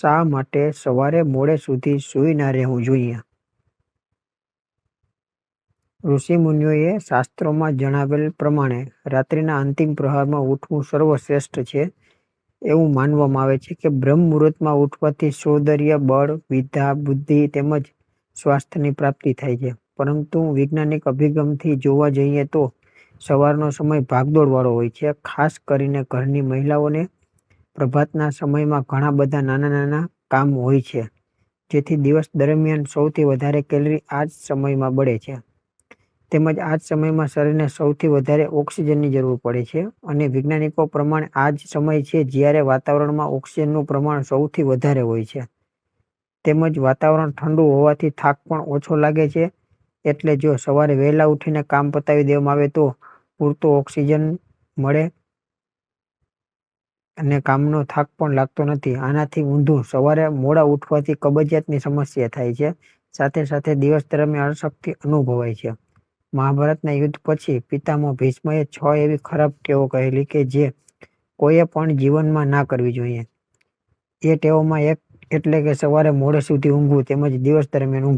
શા માટે સવારે મોડે સુધી સૂઈ ના રહેવું જોઈએ? ઋષિમુનિઓએ શાસ્ત્રોમાં જણાવેલ પ્રમાણે રાત્રિના અંતિમ પ્રહારમાં ઉઠવું સર્વશ્રેષ્ઠ છે. એવું માનવામાં આવે છે કે બ્રહ્મ મુહૂર્તમાં ઉઠવાથી સૌંદર્ય, બળ, વિદ્યા, બુદ્ધિ તેમજ સ્વાસ્થ્યની પ્રાપ્તિ થાય છે. પરંતુ વૈજ્ઞાનિક અભિગમથી જોવા જઈએ તો સવારનો સમય ભાગદોડ વાળો હોય છે. ખાસ કરીને ઘરની મહિલાઓને પ્રભાતના સમયમાં ઘણા બધા નાના નાના કામ હોય છે. જેથી દિવસ દરમિયાન સૌથી વધારે કેલરી આ જ સમયમાં બળે છે. તેમજ આ જ સમયમાં શરીરને સૌથી વધારે ઓક્સિજનની જરૂર પડે છે અને વૈજ્ઞાનિકો પ્રમાણે આ જ સમય છે જ્યારે વાતાવરણમાં ઓક્સિજનનું પ્રમાણ સૌથી વધારે હોય છે. તેમજ વાતાવરણ ઠંડુ હોવાથી થાક પણ ઓછો લાગે છે. એટલે જો સવારે વહેલા ઉઠીને કામ પતાવી દેવામાં આવે તો પૂરતો ઓક્સિજન મળે અને કામનો થાક પણ લાગતો નથી. આનાથી ઊંધું સવારે મોડા ઉઠવાથી કબજિયાતની સમસ્યા થાય છે. સાથે સાથે દિવસ દરમિયાન અશક્તિ અનુભવાય છે. મહાભારતના યુદ્ધ પછી પિતામહ ભીષ્મએ છ એવી ખરાબ ટેવો કહેલી કે જે કોઈએ પણ જીવનમાં ના કરવી જોઈએ. એ ટેવોમાં એક એટલે કે સવારે મોડે સુધી ઊંઘવું તેમજ દિવસ દરમિયાન ઊંઘવું.